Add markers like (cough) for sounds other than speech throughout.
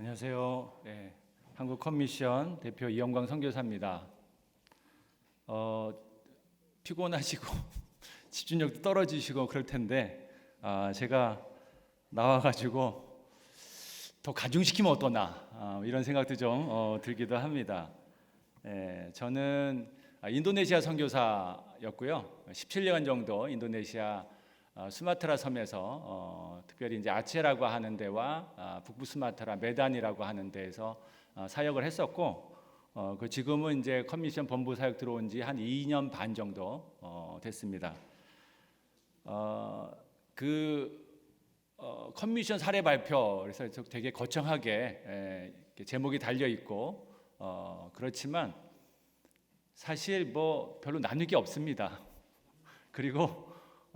안녕하세요. 네, 한국 커미션 대표 이영광 선교사입니다. 어, 피곤하시고 (laughs) 집중력도 떨어지시고 그럴 텐데 아, 제가 나와가지고 더 가중시키면 어떠나 아, 이런 생각도 좀 어, 들기도 합니다. 예, 저는 아, 인도네시아 선교사였고요. 17년 정도 인도네시아 어, 수마트라 섬에서 어, 특별히 이제 아체라고 하는 데와 아, 북부 수마트라 메단이라고 하는 데에서 어, 사역을 했었고 어, 그 지금은 이제 커미션 본부 사역 들어온 지 한 2년 반 정도 어, 됐습니다. 어, 그 어, 커미션 사례 발표 그래서 저 되게 거창하게 에, 이렇게 제목이 달려 있고 어, 그렇지만 사실 뭐 별로 나눌 게 없습니다. (laughs) 그리고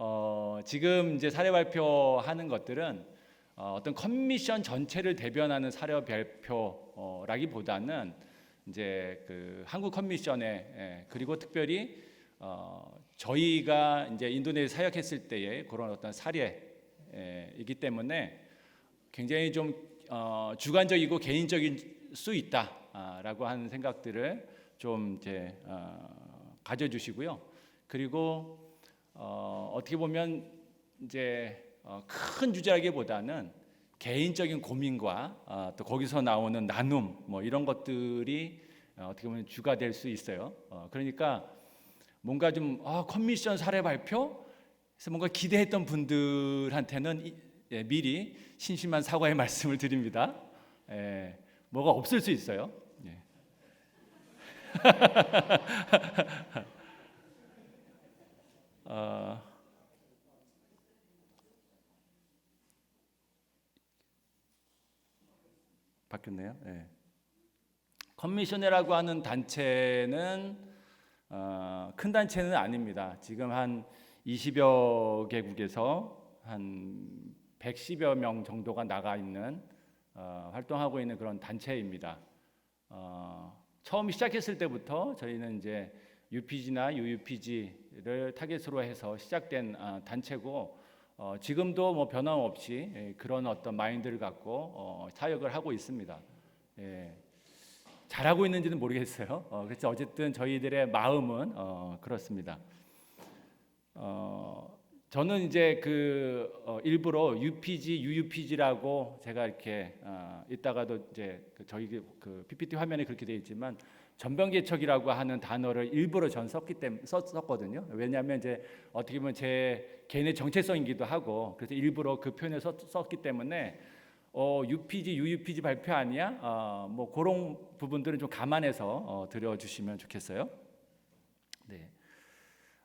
어, 지금 이제 사례 발표하는 것들은 어, 어떤 커미션 전체를 대변하는 사례 발표라기보다는 이제 그 한국 커미션에 예, 그리고 특별히 어, 저희가 이제 인도네시아 사역했을 때의 그런 어떤 사례이기 때문에 굉장히 좀 어, 주관적이고 개인적인 수 있다라고 하는 생각들을 좀 이제 어, 가져주시고요. 그리고 어, 어떻게 보면 이제 어, 큰 주제라기보다는 개인적인 고민과 어, 또 거기서 나오는 나눔 뭐 이런 것들이 어, 어떻게 보면 주가 될 수 있어요. 어, 그러니까 뭔가 좀 아, 커미션 사례 발표 그래서 뭔가 기대했던 분들한테는 이- 예, 미리 신심한 사과의 (laughs) 말씀을 드립니다. 예, 뭐가 없을 수 있어요. 예. (laughs) 어, 바뀌었네요. 예. 커미셔너라고 하는 단체는 어, 큰 단체는 아닙니다. 지금 한 20여 개국에서 한 110여 명 정도가 나가 있는 어, 활동하고 있는 그런 단체입니다. 어, 처음 시작했을 때부터 저희는 이제 UPG나 UUPG 를 타겟으로 해서 시작된 아, 단체고 어, 지금도 뭐 변함없이 예, 그런 어떤 마인드를 갖고 어, 사역을 하고 있습니다. 예. 잘하고 있는지는 모르겠어요. 어, 그래서 어쨌든 저희들의 마음은 어, 그렇습니다. 어, 저는 이제 그 어, 일부러 UPG, UUPG라고 제가 이렇게 어, 이따가도 이제 그 저희 그- 그 PPT 화면에 그렇게 되어 있지만 전병개척이라고 하는 단어를 일부러 전 썼기 때문에 썼거든요. 왜냐하면 이제 어떻게 보면 제 개인의 정체성이기도 하고 그래서 일부러 그 표현을 썼, 썼기 때문에 어, UPG, UUPG 발표 아니야? 어, 뭐 그런 부분들은 좀 감안해서 어, 들어주시면 좋겠어요. 네.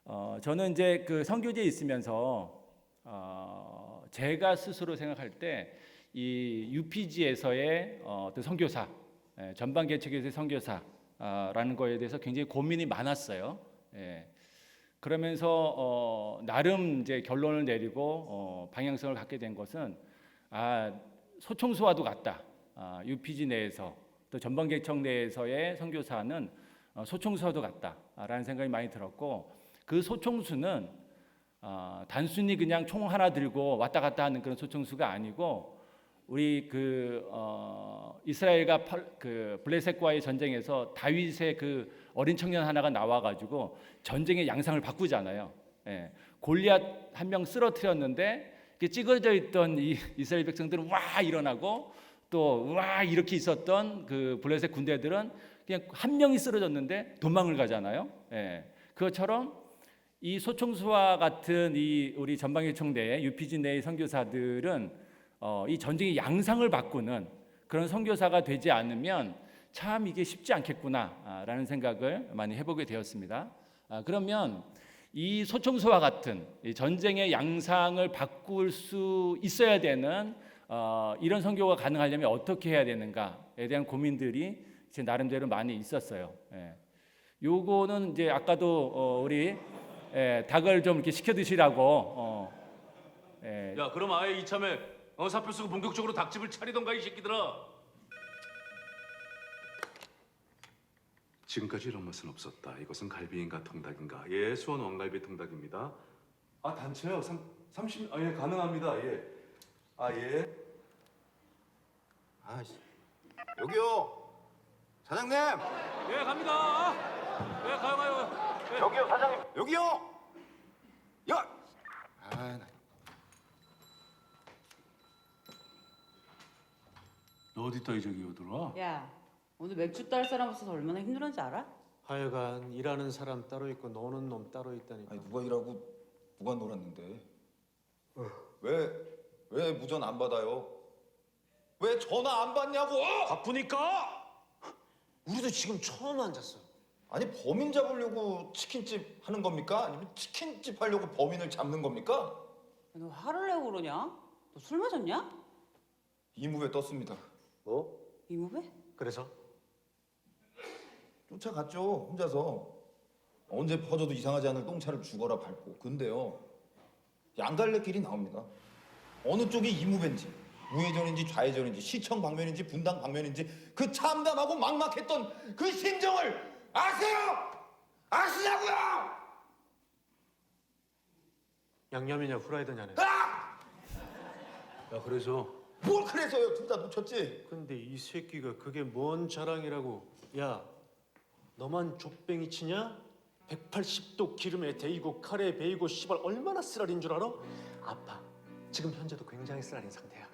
어, 저는 이제 그 선교지에 있으면서 어, 제가 스스로 생각할 때 이 UPG에서의 어, 예, 전반 개척에서의 선교사 라는 거에 대해서 굉장히 고민이 많았어요. 예. 그러면서 어, 나름 이제 결론을 내리고 어, 방향성을 갖게 된 것은 아 소총수와도 같다. 아, UPG 내에서 또 개척 내에서의 선교사는 어, 소총수와도 같다라는 생각이 많이 들었고 그 소총수는 아, 단순히 그냥 총 하나 들고 왔다 갔다 하는 그런 소총수가 아니고 우리 그 어, 이스라엘과 팔, 그 블레셋과의 전쟁에서 다윗의 그 어린 청년 하나가 나와가지고 전쟁의 양상을 바꾸잖아요. 예. 골리앗 한 명 쓰러뜨렸는데 찌그러져 있던 이 (laughs) 이스라엘 백성들은 와 일어나고 또 와 이렇게 있었던 그 블레셋 군대들은 그냥 한 명이 쓰러졌는데 도망을 가잖아요. 예. 그것처럼 이 소총수와 같은 이 우리 전방위총 내의 UPG 내의 선교사들은 어, 이 전쟁의 양상을 바꾸는 그런 선교사가 되지 않으면 참 이게 쉽지 않겠구나라는 생각을 많이 해보게 되었습니다. 아, 그러면 이 소총수와 같은 이 전쟁의 양상을 바꿀 수 있어야 되는 어, 이런 선교가 가능하려면 어떻게 해야 되는가에 대한 고민들이 제 나름대로 많이 있었어요. 예. 요거는 이제 아까도 어, 우리 예, 닭을 좀 이렇게 시켜 드시라고 어, 예, 야 그럼 아예 이참에 어, 사표 쓰고 본격적으로 닭집을 차리던가 이 새끼들아 지금까지 이런 맛은 없었다. 이것은 갈비인가 통닭인가? 예, 수원 왕갈비 통닭입니다. 아 단체요? 3, 30, 아, 예, 가능합니다. 예. 아 예. 아, 씨. 여기요. 사장님. 예, 갑니다. 예, 가요, 가요. 예. 여기요, 사장님. 여기요. 야. 아, 나. 너 어디다 이 저기 오더라? 야, 오늘 맥주 딸 사람 없어서 얼마나 힘들었는지 알아? 하여간 일하는 사람 따로 있고 노는 놈 따로 있다니까. 아니 누가 일하고 누가 놀았는데? 왜 왜 무전 안 받아요? 왜 전화 안 받냐고? 바쁘니까. 우리도 지금 처음 앉았어. 아니 범인 잡으려고 치킨집 하는 겁니까? 아니면 치킨집 하려고 범인을 잡는 겁니까? 야, 너 화를 내고 그러냐? 너 술 마셨냐? 이무에 떴습니다. 뭐? 이모배? 그래서 쫓아갔죠 혼자서 언제 퍼져도 이상하지 않을 똥차를 죽어라 밟고 근데요 양갈래 길이 나옵니다 어느 쪽이 이무배인지 우회전인지 좌회전인지 시청 방면인지 분당 방면인지 그 참담하고 막막했던 그 심정을 아세요? 아시냐고요? 양념이냐 후라이드냐네. 아! 야, 그래서 뭘 그래서요 둘 다 놓쳤지 근데 이 새끼가 그게 뭔 자랑이라고? 야, 너만 족뱅이 치냐? 180도 기름에 데이고 칼에 베이고 씨발 얼마나 쓰라린 줄 알아? 아파. 지금 현재도 굉장히 쓰라린 상태야.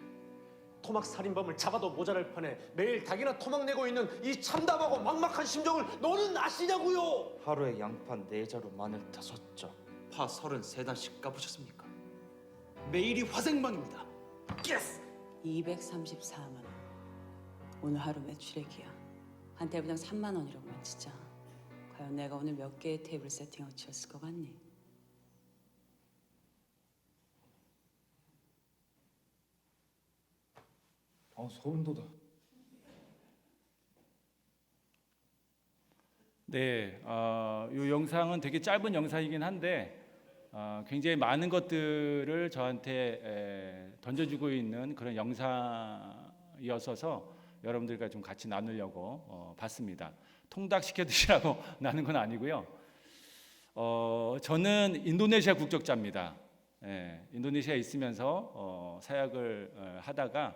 토막 살인범을 잡아도 모자랄 판에 매일 닭이나 토막 내고 있는 이 참담하고 막막한 심정을 너는 아시냐고요? 하루에 양파 네자루 마늘 다섯 자, 파 서른세 단씩 까보셨습니까? 매일이 화생방입니다. 예스! 234만 원. 오늘 하루 매출액이야. 한 테이블당 3만 원이라고만 치자. 과연 내가 오늘 몇 개의 테이블 세팅하고 치웠을 것 같니? 아 소름 돋아 네, 어, 이 영상은 되게 짧은 영상이긴 한데 어, 굉장히 많은 것들을 저한테 에, 던져주고 있는 그런 영상이었어서 여러분들과 좀 같이 나누려고 어, 봤습니다. 통닭 시켜 드시라고 (laughs) 나는 건 아니고요. 어, 저는 인도네시아 국적자입니다. 예, 인도네시아에 있으면서 어, 사역을 어, 하다가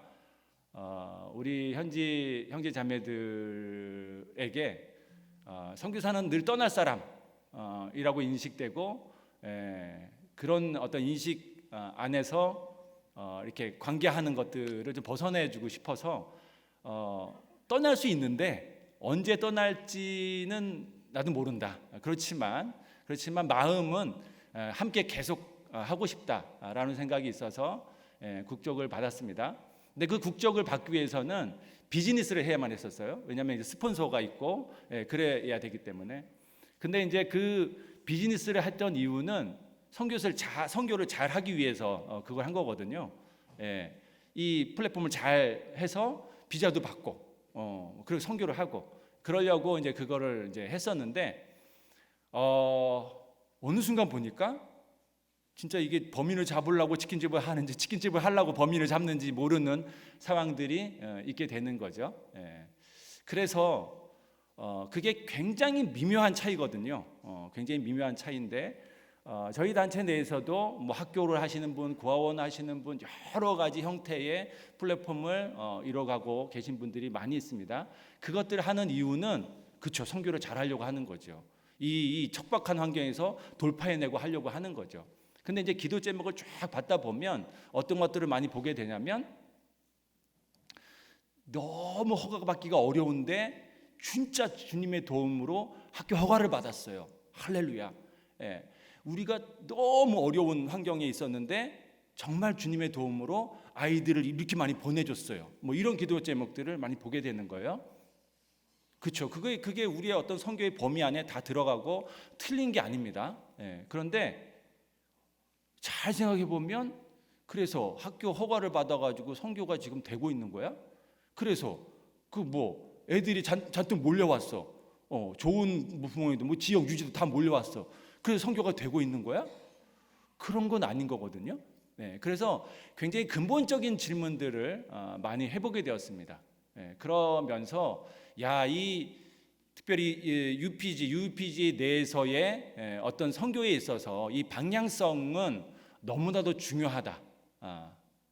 어, 우리 현지 형제 자매들에게 어, 선교사는 늘 떠날 사람이라고 인식되고 에, 그런 어떤 인식 어, 안에서 어, 이렇게 관계하는 것들을 좀 벗어내주고 싶어서 어, 떠날 수 있는데 언제 떠날지는 나도 모른다. 그렇지만 그렇지만 마음은 에, 함께 계속 어, 하고 싶다라는 생각이 있어서 에, 국적을 받았습니다. 근데 그 국적을 받기 위해서는 비즈니스를 해야만 했었어요. 왜냐하면 이제 스폰서가 있고 예, 그래야 되기 때문에. 근데 이제 그 비즈니스를 했던 이유는 선교를 잘 선교를 잘 하기 위해서 어, 그걸 한 거거든요. 예, 이 플랫폼을 잘 해서 비자도 받고, 어, 그리고 선교를 하고 그러려고 이제 그거를 이제 했었는데 어, 어느 순간 보니까 진짜 이게 범인을 잡으려고 치킨집을 하는지 치킨집을 하려고 범인을 잡는지 모르는 상황들이 어, 있게 되는 거죠. 예. 그래서 어, 그게 굉장히 미묘한 차이거든요. 어, 굉장히 미묘한 차이인데 어, 저희 단체 내에서도 뭐 학교를 하시는 분, 구하원 하시는 분 여러 가지 형태의 플랫폼을 어, 이뤄가고 계신 분들이 많이 있습니다. 그것들을 하는 이유는 그쵸 선교를 잘 하려고 하는 거죠. 이, 이 척박한 환경에서 돌파해내고 하려고 하는 거죠. 근데 이제 기도 제목을 쫙 받다 보면 어떤 것들을 많이 보게 되냐면 너무 허가 받기가 어려운데 진짜 주님의 도움으로 학교 허가를 받았어요. 할렐루야. 예. 우리가 너무 어려운 환경에 있었는데 정말 주님의 도움으로 아이들을 이렇게 많이 보내줬어요. 뭐 이런 기도 제목들을 많이 보게 되는 거예요. 그렇죠. 그게 그게 우리의 어떤 성교의 범위 안에 다 들어가고 틀린 게 아닙니다. 예. 그런데 잘 생각해 보면 그래서 학교 허가를 받아가지고 성교가 지금 되고 있는 거야. 그래서 그 뭐 애들이 잔, 잔뜩 몰려왔어. 어 좋은 부모님도 뭐 지역 유지도 다 몰려왔어. 그래서 성교가 되고 있는 거야? 그런 건 아닌 거거든요. 네, 그래서 굉장히 근본적인 질문들을 어, 많이 해보게 되었습니다. 네, 그러면서 야이 특별히 이 UPG, UPG 내에서의 에, 어떤 선교에 있어서 이 방향성은 너무나도 중요하다. 아,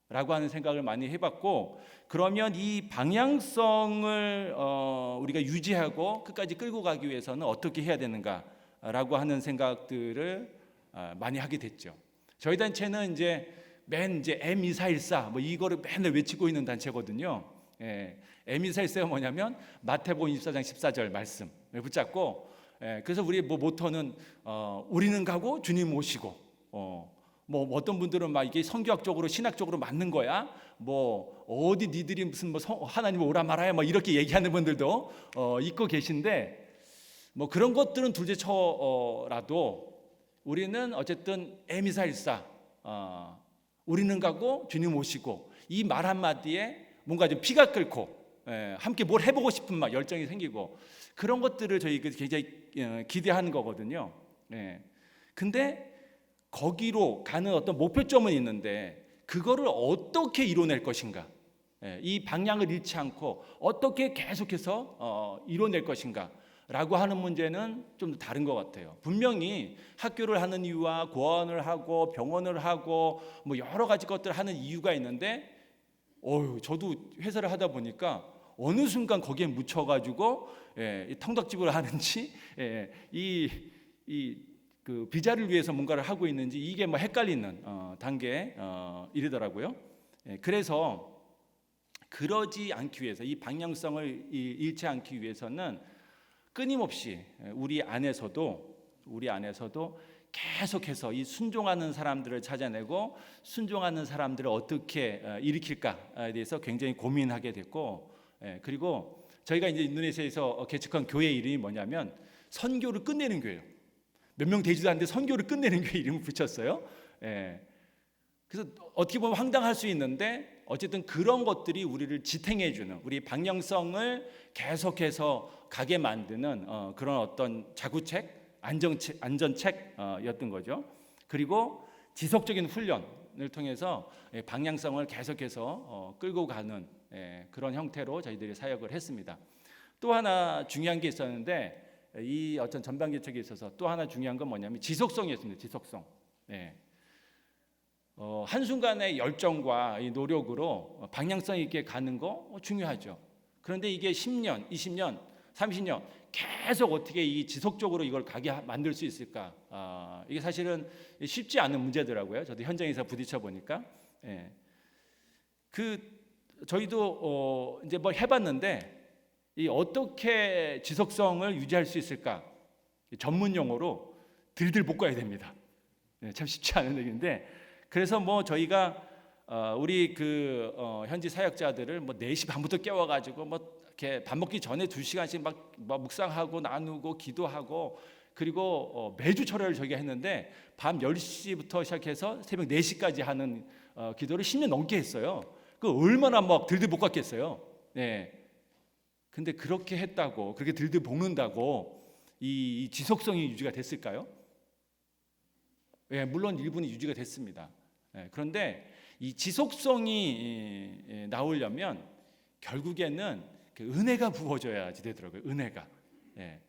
라고 하는 생각을 많이 해봤고 그러면 이 방향성을 어, 우리가 유지하고 끝까지 끌고 가기 위해서는 어떻게 해야 되는가라고 하는 생각들을 어, 많이 하게 됐죠. 저희 단체는 이제 맨 이제 M2414 뭐 이거를 맨날 외치고 있는 단체거든요. 예, M2414가 뭐냐면 마태복음 24장 14절 말씀을 붙잡고 예, 그래서 우리 뭐 모토는 어, 우리는 가고 주님 모시고 어, 뭐 어떤 분들은 막 이게 성교학적으로 신학적으로 맞는 거야. 뭐 어디 니들이 무슨 뭐 성, 하나님 오라 말아야 뭐 이렇게 얘기하는 분들도 어, 있고 계신데 뭐 그런 것들은 둘째쳐라도 우리는 어쨌든 에미사일사 어, 우리는 가고 주님 오시고 이 말 한마디에 뭔가 좀 피가 끓고 예, 함께 뭘 해보고 싶은 막 열정이 생기고 그런 것들을 저희 그 굉장히 어, 기대하는 거거든요. 예. 근데 거기로 가는 어떤 목표점은 있는데 그거를 어떻게 이뤄낼 것인가? 예, 이 방향을 잃지 않고 어떻게 계속해서 어, 이뤄낼 것인가? 라고 하는 문제는 좀 다른 것 같아요. 분명히 학교를 하는 이유와 고아원을 하고 병원을 하고 뭐 여러 가지 것들을 하는 이유가 있는데, 어유 저도 회사를 하다 보니까 어느 순간 거기에 묻혀가지고 예, 이 통닭집을 하는지 예, 이 이 그 비자를 위해서 뭔가를 하고 있는지 이게 뭐 헷갈리는 어, 단계 어, 이르더라고요. 예, 그래서 그러지 않기 위해서 이 방향성을 이- 잃지 않기 위해서는 끊임없이 우리 안에서도 우리 안에서도 계속해서 이 순종하는 사람들을 찾아내고 순종하는 사람들을 어떻게 어, 일으킬까에 대해서 굉장히 고민하게 됐고 예, 그리고 저희가 이제 인도네시아에서 개척한 교회 이름이 뭐냐면 선교를 끝내는 교회예요. 몇 명 되지도 않는데 선교를 끝내는 교회 (laughs) 이름을 붙였어요. 예. 그래서 어떻게 보면 황당할 수 있는데 어쨌든 그런 것들이 우리를 지탱해 주는 우리 방향성을 계속해서 가게 만드는 어, 그런 어떤 자구책, 안정책, 안전책이었던 거죠. 그리고 지속적인 훈련을 통해서 예, 방향성을 계속해서 어, 끌고 가는 예, 그런 형태로 저희들이 사역을 했습니다. 또 하나 중요한 게 있었는데 이 어떤 전반 개척에 있어서 또 하나 중요한 건 뭐냐면 지속성이었습니다. 지속성. 예. 어, 한순간의 열정과 이 노력으로 방향성 있게 가는 거 어, 중요하죠. 그런데 이게 10년, 20년, 30년 계속 어떻게 이 지속적으로 이걸 가게 하- 만들 수 있을까? 아, 이게 사실은 쉽지 않은 문제더라고요. 저도 현장에서 부딪혀 보니까. 예. 그 저희도 어, 이제 뭐 해봤는데 이 어떻게 지속성을 유지할 수 있을까? 전문 용어로 들들 볶아야 됩니다. 네, 참 쉽지 않은 얘기인데 그래서 뭐 저희가 어, 우리 그 어, 현지 사역자들을 뭐 4시 반부터 깨워 가지고 뭐 이렇게 밥 먹기 전에 2시간씩 막, 막 묵상하고 나누고 기도하고 그리고 어, 매주 철회를 저희가 했는데 밤 10시부터 시작해서 새벽 4시까지 하는 어, 기도를 10년 넘게 했어요. 그 얼마나 막 들들 볶았겠어요. 네. 근데 그렇게 했다고 그렇게 들들 볶는다고 이, 이 지속성이 유지가 됐을까요? 예, 물론 일부는 유지가 됐습니다. 예, 그런데 이 지속성이 예, 나오려면 결국에는 그 은혜가 부어져야지 되더라고요. 은혜가. 예.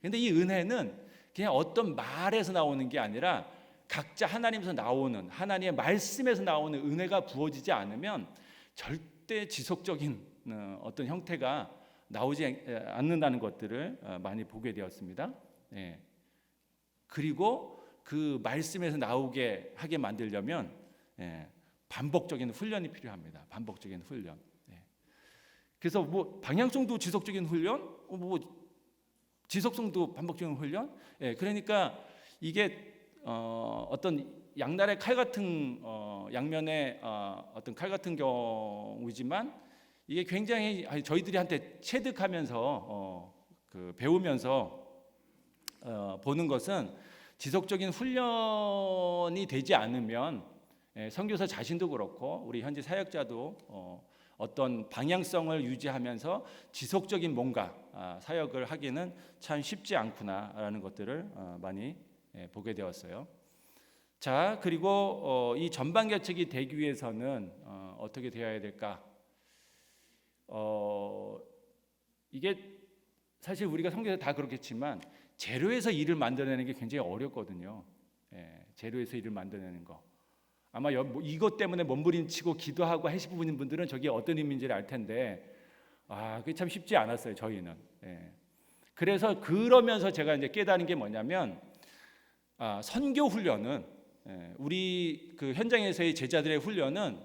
근데 이 은혜는 그냥 어떤 말에서 나오는 게 아니라 각자 하나님에서 나오는 하나님의 말씀에서 나오는 은혜가 부어지지 않으면 절대 지속적인 어, 어떤 형태가 나오지 않- 않는다는 것들을 어, 많이 보게 되었습니다. 예. 그리고 그 말씀에서 나오게 하게 만들려면 예, 반복적인 훈련이 필요합니다. 반복적인 훈련. 예. 그래서 뭐 방향성도 지속적인 훈련, 어, 뭐 지속성도 반복적인 훈련. 예, 그러니까 이게 어, 어떤 양날의 칼 같은 어, 양면의 어, 어떤 칼 같은 경우지만 이게 굉장히 저희들이 한테 체득하면서 어, 그 배우면서 어, 보는 것은 지속적인 훈련이 되지 않으면 예, 선교사 자신도 그렇고 우리 현지 사역자도 어, 어떤 방향성을 유지하면서 지속적인 뭔가 아, 사역을 하기는 참 쉽지 않구나라는 것들을 어, 많이 예, 보게 되었어요. 자 그리고 어, 이 전반 개척이 되기 위해서는 어, 어떻게 되어야 될까? 어, 이게 사실 우리가 성경에서 다 그렇겠지만 재료에서 일을 만들어내는 게 굉장히 어렵거든요. 예, 재료에서 일을 만들어내는 거. 아마 여- 뭐 이것 때문에 몸부림치고 기도하고 하시는 분들은 저게 어떤 의미인지를 알 텐데 아 그게 참 쉽지 않았어요 저희는. 예. 그래서 그러면서 제가 이제 깨달은 게 뭐냐면 아, 선교 훈련은 예, 우리 그 현장에서의 제자들의 훈련은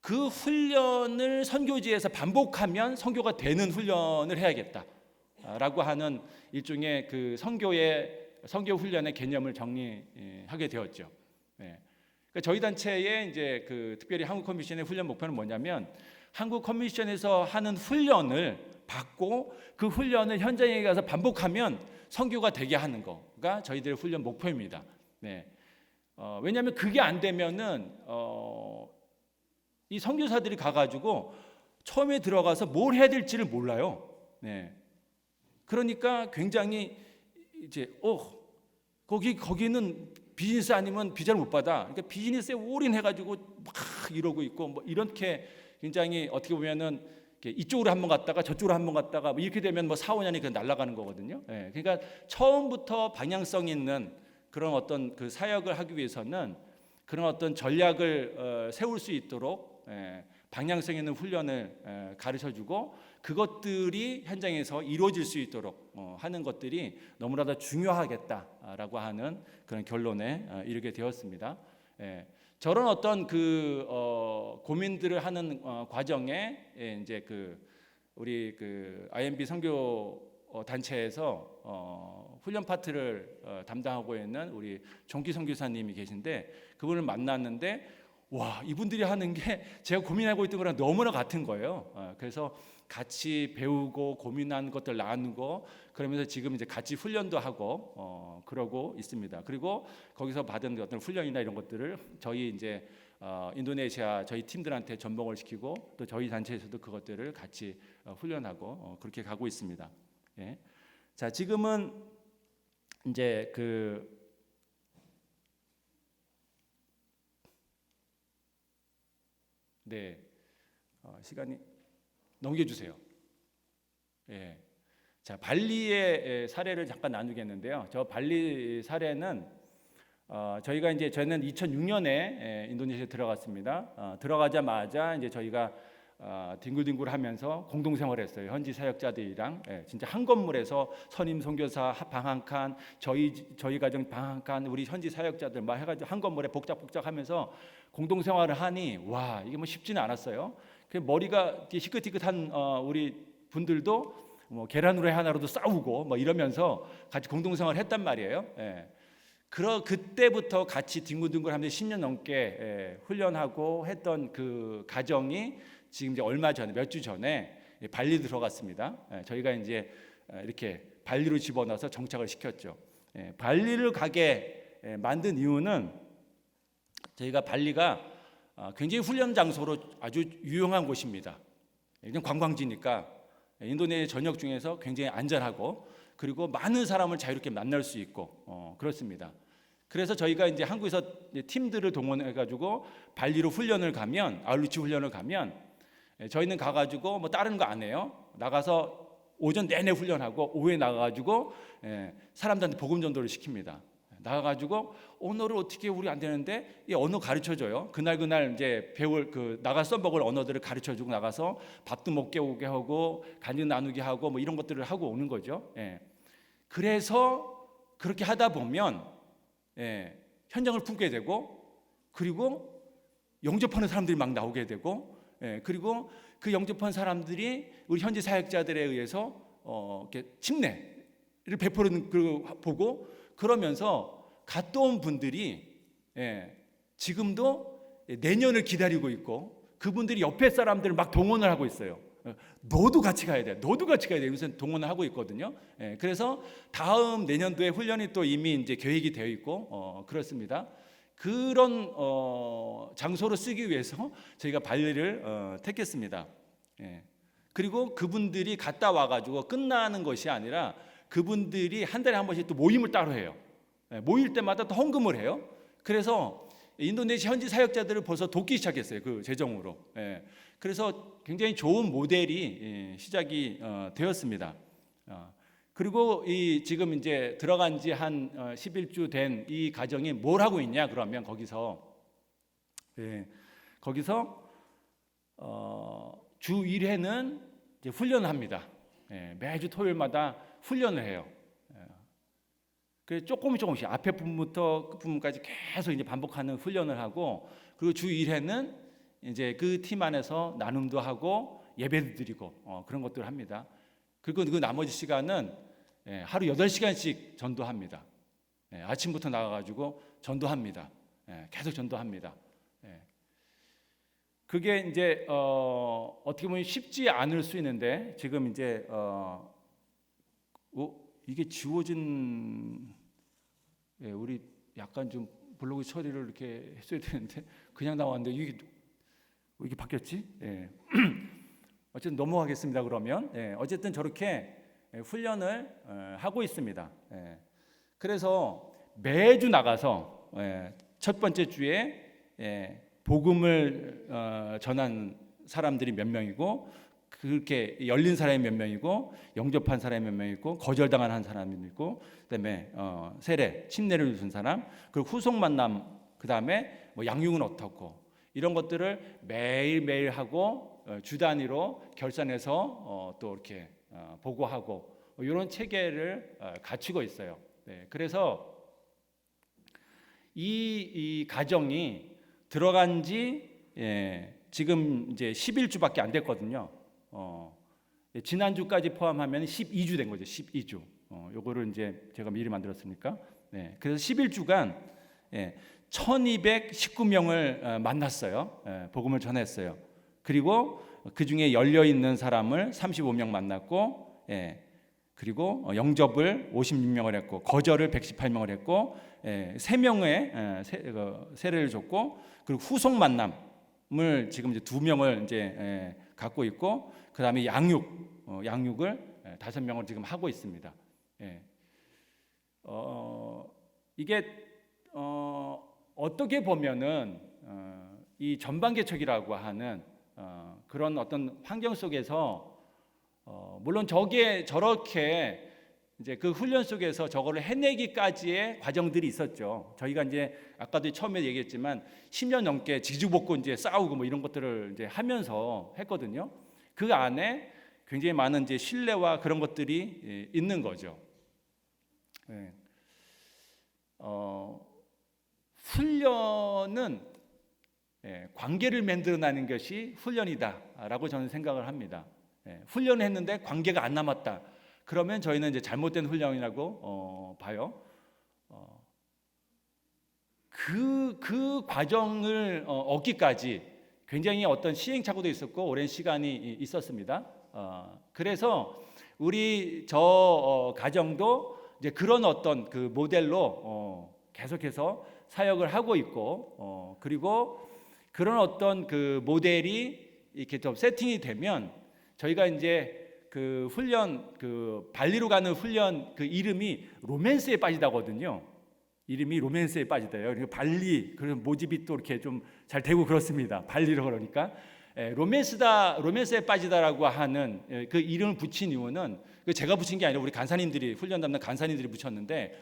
그 훈련을 선교지에서 반복하면 선교가 되는 훈련을 해야겠다라고 하는 일종의 그 선교의 선교 훈련의 개념을 정리하게 되었죠. 예. 그러니까 저희 단체의 이제 그 특별히 한국 커미션의 훈련 목표는 뭐냐면 한국 커미션에서 하는 훈련을 받고 그 훈련을 현장에 가서 반복하면 선교가 되게 하는 거가 저희들의 훈련 목표입니다. 네. 어, 왜냐하면 그게 안 되면은 어, 이 선교사들이 가가지고 처음에 들어가서 뭘 해야 될지를 몰라요. 네. 그러니까 굉장히 이제 어 거기 거기는 비즈니스 아니면 비자를 못 받아. 그러니까 비즈니스에 올인해가지고 막 이러고 있고 뭐 이렇게 굉장히 어떻게 보면은 이쪽으로 한 번 갔다가 저쪽으로 한 번 갔다가 뭐 이렇게 되면 뭐 4, 5년이 그냥 날아가는 거거든요. 예, 그러니까 처음부터 방향성 있는 그런 어떤 그 사역을 하기 위해서는 그런 어떤 전략을 어, 세울 수 있도록 예, 방향성 있는 훈련을 예, 가르쳐주고 그것들이 현장에서 이루어질 수 있도록 어, 하는 것들이 너무나도 중요하겠다라고 하는 그런 결론에 어, 이르게 되었습니다. 예, 저런 어떤 그 어, 고민들을 하는 어, 과정에 예, 이제 그 우리 그 IMB 선교 어, 단체에서 어, 훈련 파트를 어, 담당하고 있는 우리 종기 선교사님이 계신데 그분을 만났는데 와 이분들이 하는 게 제가 고민하고 있던 거랑 너무나 같은 거예요. 어, 그래서 같이 배우고 고민한 것들 나누고 그러면서 지금 이제 같이 훈련도 하고 어, 그러고 있습니다. 그리고 거기서 받은 어떤 훈련이나 이런 것들을 저희 이제 어, 인도네시아 저희 팀들한테 전봉을 시키고 또 저희 단체에서도 그것들을 같이 어, 훈련하고 어, 그렇게 가고 있습니다. 예. 자 지금은 이제 그 네, 어, 시간이 넘겨주세요. 예. 자 발리의 예, 사례를 잠깐 나누겠는데요. 저 발리 사례는 어, 저희가 이제 저는 2006년에 예, 인도네시아에 들어갔습니다. 어, 들어가자마자 이제 저희가 어, 뒹굴뒹굴하면서 공동 생활했어요. 현지 사역자들이랑 예, 진짜 한 건물에서 선임 선교사 방 한 칸, 저희 저희 가정 방 한 칸, 우리 현지 사역자들 막 해가지고 한 건물에 복작복작하면서 공동 생활을 하니 와 이게 뭐 쉽지는 않았어요. 그 머리가 희끗희끗한 어, 우리 분들도 뭐 계란 후라이 하나로도 싸우고 뭐 이러면서 같이 공동 생활을 했단 말이에요. 예. 그러 그때부터 같이 뒹굴뒹굴하면서 10년 넘게 예, 훈련하고 했던 그 가정이 지금 이제 얼마 전에 몇 주 전에 예, 발리 들어갔습니다. 예, 저희가 이제 예, 이렇게 발리로 집어넣어서 정착을 시켰죠. 예, 발리를 가게 예, 만든 이유는 저희가 발리가 아, 굉장히 훈련 장소로 아주 유용한 곳입니다. 그냥 관광지니까 인도네시아 전역 중에서 굉장히 안전하고 그리고 많은 사람을 자유롭게 만날 수 있고 어, 그렇습니다. 그래서 저희가 이제 한국에서 팀들을 동원해 가지고 발리로 훈련을 가면 아울리치 훈련을 가면 예, 저희는 가가지고 뭐 다른 거 안 해요. 나가서 오전 내내 훈련하고 오후에 나가가지고 예, 사람들한테 복음 전도를 시킵니다. 나가가지고 언어를 어떻게 우리 안 되는데 이 언어 가르쳐 줘요. 그날 그날 이제 배울 그 나가 써먹을 언어들을 가르쳐 주고 나가서 밥도 먹게 오게 하고 간증 나누게 하고 뭐 이런 것들을 하고 오는 거죠. 예. 그래서 그렇게 하다 보면 예, 현장을 품게 되고 그리고 영접하는 사람들이 막 나오게 되고 예, 그리고 그 영접한 사람들이 우리 현지 사역자들에 의해서 어, 이렇게 침례를 베푸는 그 보고 그러면서 갔다 온 분들이 예, 지금도 내년을 기다리고 있고 그분들이 옆에 사람들을 막 동원을 하고 있어요. 어, 너도 같이 가야 돼. 너도 같이 가야 돼. 이러면서 동원을 하고 있거든요. 예, 그래서 다음 내년도에 훈련이 또 이미 이제 계획이 되어 있고 어, 그렇습니다. 그런 어, 장소로 쓰기 위해서 저희가 발리를 어, 택했습니다. 예. 그리고 그분들이 갔다 와가지고 끝나는 것이 아니라 그분들이 한 달에 한 번씩 또 모임을 따로 해요. 예, 모일 때마다 또 헌금을 해요. 그래서 인도네시아 현지 사역자들을 벌써 돕기 시작했어요. 그 재정으로. 예. 그래서 굉장히 좋은 모델이 예, 시작이 어, 되었습니다. 어, 그리고 이 지금 이제 들어간 지 한 11주 된 이 가정이 뭘 하고 있냐 그러면 거기서 예, 거기서 어, 주 1회는 이제 훈련을 합니다. 예, 매주 토요일마다 훈련을 해요. 예. 그래서 조금 조금씩 앞에 부분부터 끝 부분까지 계속 이제 반복하는 훈련을 하고 그리고 주 1회는 이제 그 팀 안에서 나눔도 하고 예배도 드리고 어, 그런 것들을 합니다. 그리고 그 나머지 시간은 예, 하루 8시간씩 전도합니다. 예, 아침부터 나가가지고 전도합니다. 예, 계속 전도합니다. 예. 그게 이제 어, 어떻게 보면 쉽지 않을 수 있는데 지금 이제 어, 어, 이게 지워진 예, 우리 약간 좀 블로그 처리를 이렇게 했어야 되는데 그냥 나왔는데 이게 왜 이게 바뀌었지? 예. (clears throat) 어쨌든 넘어가겠습니다. 그러면 예, 어쨌든 저렇게 예, 훈련을 어, 하고 있습니다. 예. 그래서 매주 나가서 예, 첫 번째 주에 예, 복음을 어, 전한 사람들이 몇 명이고 그렇게 열린 사람이 몇 명이고 영접한 사람이 몇 명이고 거절당한 한 사람이 있고 그다음에 어, 세례 침례를 준 사람 그리고 후속 만남 그다음에 뭐 양육은 어떻고 이런 것들을 매일 매일 하고 어, 주 단위로 결산해서 어, 또 이렇게 어, 보고하고 이런 체계를 어, 갖추고 있어요. 네, 그래서 이, 이 가정이 들어간 지 예, 지금 이제 11주밖에 안 됐거든요. 어, 예, 지난주까지 포함하면 12주 된 거죠. 12주. 어, 요거를 이제 제가 미리 만들었으니까. 네, 그래서 11주간 예, 1219명을 어, 만났어요. 예, 복음을 전했어요. 그리고 그 중에 열려 있는 사람을 35명 만났고, 예, 그리고 어, 영접을 56명을 했고, 거절을 118명을 했고, 예, 3명의 예, 세, 어, 세례를 줬고, 그리고 후속 만남을 지금 이제 두 명을 이제 예, 갖고 있고, 그 다음에 양육, 어, 양육을 예, 다섯 명을 지금 하고 있습니다. 예. 어, 이게 어, 어떻게 보면은 어, 이 전반개척이라고 하는 어, 그런 어떤 환경 속에서 어, 물론 저게 저렇게 이제 그 훈련 속에서 저거를 해내기까지의 과정들이 있었죠. 저희가 이제 아까도 처음에 얘기했지만 10년 넘게 이제 싸우고 뭐 이런 것들을 이제 하면서 했거든요. 그 안에 굉장히 많은 이제 신뢰와 그런 것들이 예, 있는 거죠. 예. 어, 훈련은 예, 관계를 만들어내는 것이 훈련이다라고 저는 생각을 합니다. 예, 훈련을 했는데 관계가 안 남았다. 그러면 저희는 이제 잘못된 훈련이라고 어, 봐요. 어, 그, 그 과정을 어, 얻기까지 굉장히 어떤 시행착오도 있었고 오랜 시간이 이- 있었습니다. 어, 그래서 우리 저 어, 가정도 이제 그런 어떤 그 모델로 어, 계속해서 사역을 하고 있고 어, 그리고 그런 어떤 그 모델이 이렇게 좀 세팅이 되면 저희가 이제 그 훈련 그 발리로 가는 훈련 그 이름이 로맨스에 빠지다거든요. 이름이 로맨스에 빠지다요. 그리고 발리 그런 모집이 또 이렇게 좀 잘 되고 그렇습니다. 발리로 그러니까 예, 로맨스다 로맨스에 빠지다라고 하는 예, 그 이름을 붙인 이유는 그 제가 붙인 게 아니라 우리 간사님들이 훈련 담당 간사님들이 붙였는데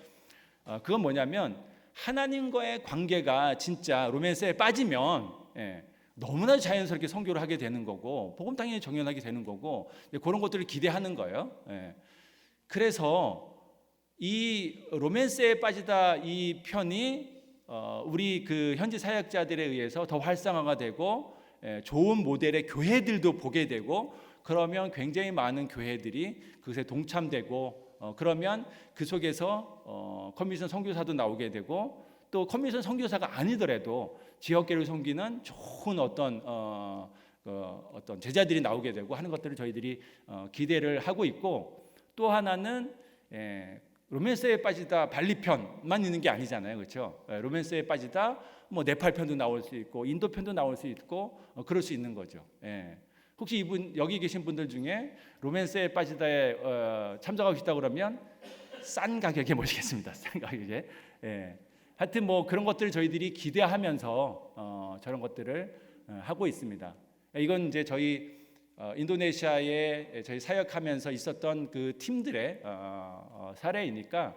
어, 그건 뭐냐면 하나님과의 관계가 진짜 로맨스에 빠지면 예, 너무나 자연스럽게 선교를 하게 되는 거고 복음 당연히 정연하게 되는 거고 예, 그런 것들을 기대하는 거예요. 예. 그래서 이 로맨스에 빠지다 이 편이 어, 우리 그 현지 사역자들에 의해서 더 활성화가 되고 예, 좋은 모델의 교회들도 보게 되고 그러면 굉장히 많은 교회들이 그것에 동참되고 어, 그러면 그 속에서 어, 커미션 선교사도 나오게 되고 또 커미션 선교사가 아니더라도 지역계를 섬기는 좋은 어떤 어, 어, 어떤 제자들이 나오게 되고 하는 것들을 저희들이 어, 기대를 하고 있고 또 하나는 예, 로맨스에 빠지다 발리편만 있는 게 아니잖아요, 그렇죠? 예, 로맨스에 빠지다 뭐 네팔 편도 나올 수 있고 인도 편도 나올 수 있고 어, 그럴 수 있는 거죠. 예. 혹시 이분 여기 계신 분들 중에 로맨스에 빠지다에 어, 참석하고 싶다 그러면 싼 가격에 모시겠습니다. (laughs) 싼 가격에. 예. 하여튼 뭐 그런 것들을 저희들이 기대하면서 어, 저런 것들을 어, 하고 있습니다. 이건 이제 저희 어, 인도네시아에 저희 사역하면서 있었던 그 팀들의 어, 어, 사례이니까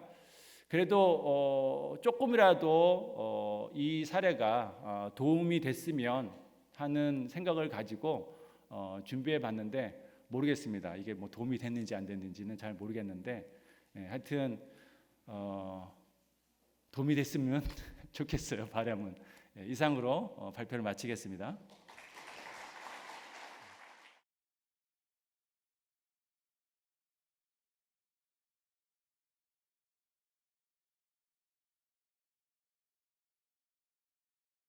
그래도 어, 조금이라도 어, 이 사례가 어, 도움이 됐으면 하는 생각을 가지고 어, 준비해 봤는데 모르겠습니다. 이게 뭐 도움이 됐는지 안 됐는지는 잘 모르겠는데 예, 하여튼 어, 도움이 됐으면 (laughs) 좋겠어요. 바람은 예, 이상으로 어, 발표를 마치겠습니다.